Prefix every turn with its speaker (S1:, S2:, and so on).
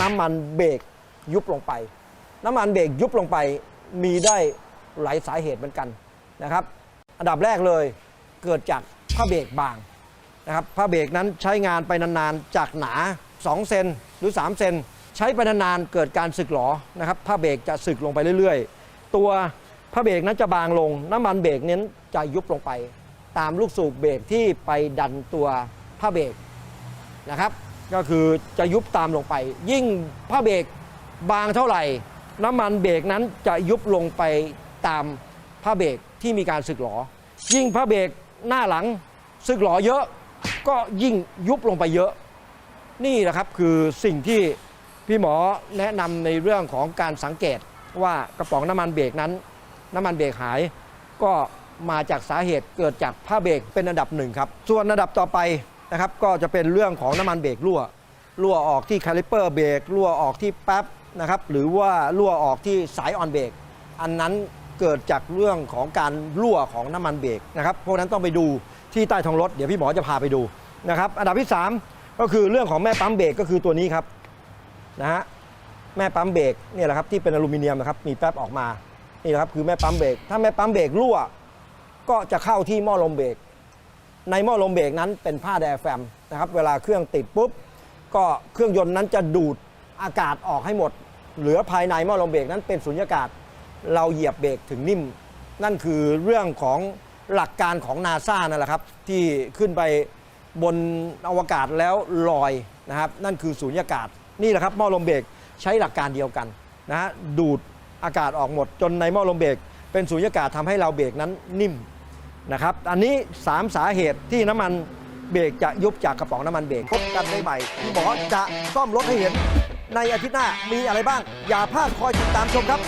S1: น้ำมันเบรกยุบลงไป น้ำมันเบรกยุบลงไปมีได้หลายสาเหตุเหมือนกันนะครับ อันดับแรกเลยเกิดจากผ้าเบรกบางนะครับผ้าเบรกนั้นใช้งานไปนานๆจากหนา 2 เซนหรือ 3 เซนใช้ไปนานๆเกิดการสึกหรอนะครับผ้าเบรกจะสึกลงไปเรื่อยๆ ตัวผ้าเบรกนั้นจะบางลง น้ำมันเบรกนั้นจะยุบลงไป ตามลูกสูบเบรกที่ไปดันตัวผ้าเบรกนะครับ ก็คือจะยุบตามลงไป ยิ่งผ้าเบรกบางเท่าไหร่ น้ำมันเบรกนั้นจะยุบลงไปตามผ้าเบรกที่มีการสึกหรอยิ่งผ้าเบรกหน้าหลังสึกหรอเยอะก็ยิ่งยุบลงไปเยอะ นี่แหละครับคือสิ่งที่พี่หมอแนะนำในเรื่องของการสังเกตว่ากระป๋องน้ำมันเบรกนั้น น้ำมันเบรกหาย ก็มาจากสาเหตุเกิดจากผ้าเบรกเป็นอันดับหนึ่งครับ ส่วนอันดับต่อไป นะครับก็จะเป็นเรื่องของน้ำมันเบรกรั่วรั่วออกที่คาลิเปอร์เบรกรั่วออกที่แป๊บนะครับหรือว่ารั่วออกที่สายออนเบรกอันนั้นเกิดจากเรื่องของการรั่วของน้ำมันเบรกนะครับพวกนั้นต้องไปดูที่ใต้ท้องรถเดี๋ยวพี่หมอจะพาไปดูนะครับอันดับที่ 3 ก็คือเรื่องของแม่ปั๊มเบรกก็คือตัวนี้ครับนะฮะแม่ปั๊มเบรกเนี่ยแหละครับที่เป็นอลูมิเนียมนะครับมีแป๊บออกมานี่แหละครับคือแม่ปั๊มเบรกถ้าแม่ปั๊มเบรกรั่ว ก็จะเข้าที่หม้อลมเบรก ในหม้อลมเบรกนั้นเป็นผ้าไดแฟมนะครับเวลาเครื่องติดปุ๊บก็เครื่องยนต์นั้นจะดูดอากาศออกให้หมด เหลือภายในหม้อลมเบรกนั้นเป็นสุญญากาศ เราเหยียบเบรกถึงนิ่ม นั่นคือเรื่องของหลักการของนาซานั่นแหละครับที่ขึ้นไปบนอวกาศแล้วลอยนะครับนั่นคือสุญญากาศนี่แหละครับหม้อลมเบรกใช้หลักการเดียวกันนะฮะดูดอากาศออกหมด จนในหม้อลมเบรกเป็นสุญญากาศทำให้เราเบรกนั้นนิ่ม นะครับอันนี้ 3 สาเหตุที่น้ำมันเบรกจะยุบจากกระป๋องน้ำมันเบรกพบกันได้ใหม่ที่หมอจะซ่อมรถให้เห็นในอาทิตย์หน้ามีอะไรบ้าง อย่าพลาดคอยติดตามชมครับ